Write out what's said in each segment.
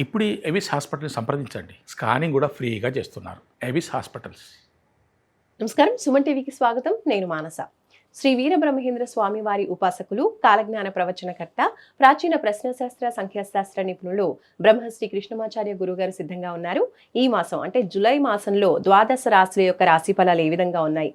ఇప్పుడు ఎవిస్ హాస్పిటల్ని సంప్రదించండి. స్కానింగ్ కూడా ఫ్రీగా చేస్తున్నారు. ఎవిస్ హాస్పిటల్స్. నమస్కారం. సుమన్ టీవీకి స్వాగతం. నేను మానస. శ్రీ వీరబ్రహ్మేంద్ర స్వామి వారి ఉపాసకులు కాలజ్ఞాన ప్రవచనకర్త ప్రాచీన ప్రశ్నశాస్త్ర సంఖ్యాశాస్త్ర నిపుణులు బ్రహ్మశ్రీ కృష్ణమాచార్య గురుగారు సిద్ధంగా ఉన్నారు. ఈ మాసం అంటే జులై మాసంలో ద్వాదశ రాశుల యొక్క రాశి ఫలాలు ఏ విధంగా ఉన్నాయి?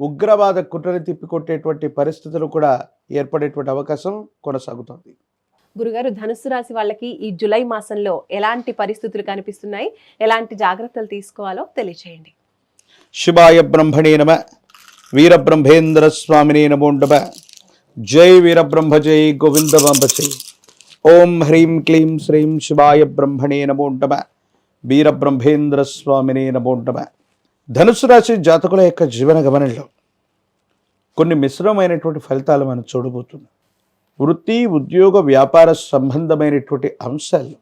ఉగ్రవాద కుట్రని తిప్పికొట్టేటువంటి పరిస్థితులు కూడా ఏర్పడేటువంటి అవకాశం కొనసాగుతుంది. గురుగారు ధనుస్సు రాశి వాళ్ళకి ఈ జూలై మాసంలో ఎలాంటి పరిస్థితులు కనిపిస్తున్నాయి? ఎలాంటి జాగ్రత్తలు తీసుకోవాలో తెలియచేయండి. శివాయ బ్రహ్మణే నమ వీరబ్రహ్మేంద్ర స్వామినే నమోండమ జై వీరబ్రహ్మ జై గోవిందబాంబ జై ఓం హ్రీం క్లీం శ్రీం శివాయ బ్రహ్మణే నమోండమ వీరబ్రహ్మేంద్ర స్వామినే నమోండమ ధనుసు రాశి జాతకుల యొక్క జీవన గమనంలో కొన్ని మిశ్రమైనటువంటి ఫలితాలు మనం చూడబోతున్నాం. వృత్తి ఉద్యోగ వ్యాపార సంబంధమైనటువంటి అంశాలు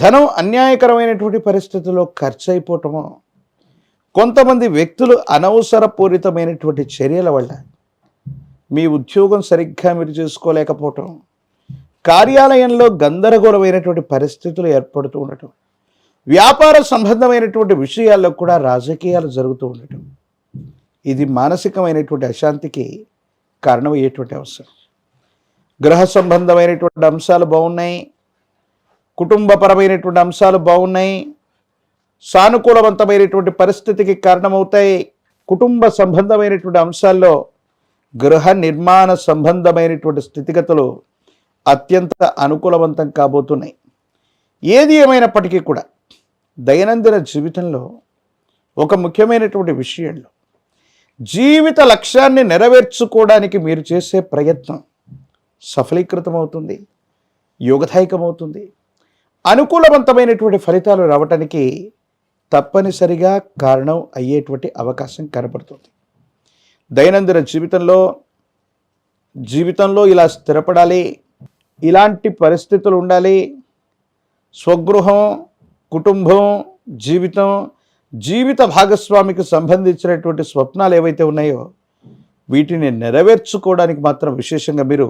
ధనం అన్యాయకరమైనటువంటి పరిస్థితుల్లో ఖర్చు అయిపోవటమో కొంతమంది వ్యక్తులు అనవసరపూరితమైనటువంటి చర్యల వల్ల మీ ఉద్యోగం సరిగ్గా మీరు చేసుకోలేకపోవటం కార్యాలయంలో గందరగోళమైనటువంటి పరిస్థితులు ఏర్పడుతూ ఉండటం వ్యాపార సంబంధమైనటువంటి విషయాల్లో కూడా రాజకీయాలు జరుగుతూ ఉండటం. ఇది మానసికమైనటువంటి అశాంతికి కారణమయ్యేటువంటి అవసరం. గ్రహ సంబంధమైనటువంటి అంశాలు బాగున్నాయి. కుటుంబపరమైనటువంటి అంశాలు బాగున్నాయి. సానుకూలవంతమైనటువంటి పరిస్థితికి కారణమవుతాయి. కుటుంబ సంబంధమైనటువంటి అంశాల్లో గృహ నిర్మాణ సంబంధమైనటువంటి స్థితిగతులు అత్యంత అనుకూలవంతం కాబోతున్నాయి. ఏది ఏమైనప్పటికీ కూడా దైనందిన జీవితంలో ఒక ముఖ్యమైనటువంటి విషయంలో జీవిత లక్ష్యాన్ని నెరవేర్చుకోవడానికి మీరు చేసే ప్రయత్నం సఫలీకృతమవుతుంది యోగదాయకమవుతుంది. అనుకూలవంతమైనటువంటి ఫలితాలు రావటానికి తప్పనిసరిగా కారణం అయ్యేటువంటి అవకాశం కనపడుతుంది దైనందిన జీవితంలో జీవితంలో ఇలా స్థిరపడాలి ఇలాంటి పరిస్థితులు ఉండాలి స్వగృహం కుటుంబం జీవితం జీవిత భాగస్వామికి సంబంధించినటువంటి స్వప్నాలు ఏవైతే ఉన్నాయో వీటిని నెరవేర్చుకోవడానికి మాత్రం విశేషంగా మీరు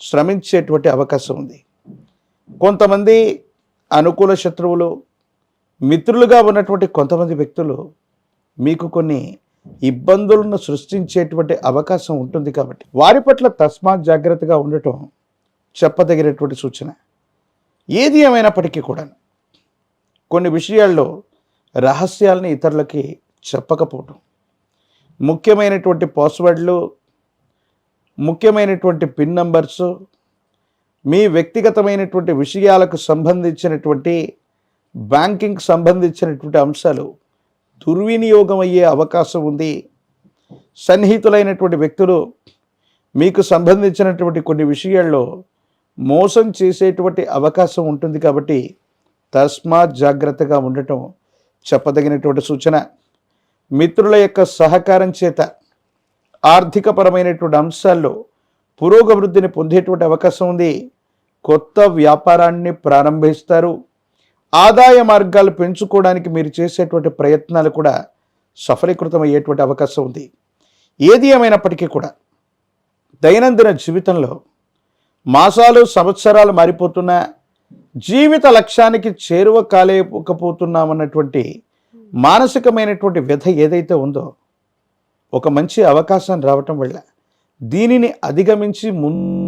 శ్రమించేటువంటి అవకాశం ఉంది. కొంతమంది అనుకూల శత్రువులు మిత్రులుగా ఉన్నటువంటి కొంతమంది వ్యక్తులు మీకు కొన్ని ఇబ్బందులను సృష్టించేటువంటి అవకాశం ఉంటుంది కాబట్టి వారి పట్ల తస్మాత్ జాగ్రత్తగా ఉండటం చెప్పదగినటువంటి సూచన. ఏది ఏమైనప్పటికీ కూడా కొన్ని విషయాల్లో రహస్యాలని ఇతరులకి చెప్పకపోవటం. ముఖ్యమైనటువంటి పాస్వర్డ్లు ముఖ్యమైనటువంటి పిన్ నంబర్స్ మీ వ్యక్తిగతమైనటువంటి విషయాలకు సంబంధించినటువంటి బ్యాంకింగ్ సంబంధించినటువంటి అంశాలు దుర్వినియోగం అయ్యే అవకాశం ఉంది. సన్నిహితులైనటువంటి వ్యక్తులు మీకు సంబంధించినటువంటి కొన్ని విషయాల్లో మోసం చేసేటువంటి అవకాశం ఉంటుంది కాబట్టి తస్మాత్ జాగ్రత్తగా ఉండటం చెప్పదగినటువంటి సూచన. మిత్రుల యొక్క సహకారం చేత ఆర్థికపరమైనటువంటి అంశాల్లో పురోగవృద్ధిని పొందేటువంటి అవకాశం ఉంది. కొత్త వ్యాపారాన్ని ప్రారంభిస్తారు. ఆదాయ మార్గాలు పెంచుకోవడానికి మీరు చేసేటువంటి ప్రయత్నాలు కూడా సఫలీకృతం అయ్యేటువంటి అవకాశం ఉంది. ఏది ఏమైనప్పటికీ కూడా దైనందిన జీవితంలో మాసాలు సంవత్సరాలు మారిపోతున్నా జీవిత లక్ష్యానికి చేరువ కాలేకపోతున్నామన్నటువంటి మానసికమైనటువంటి వ్యధ ఏదైతే ఉందో ఒక మంచి అవకాశం రావటం వల్ల దీనిని అధిగమించి ముందు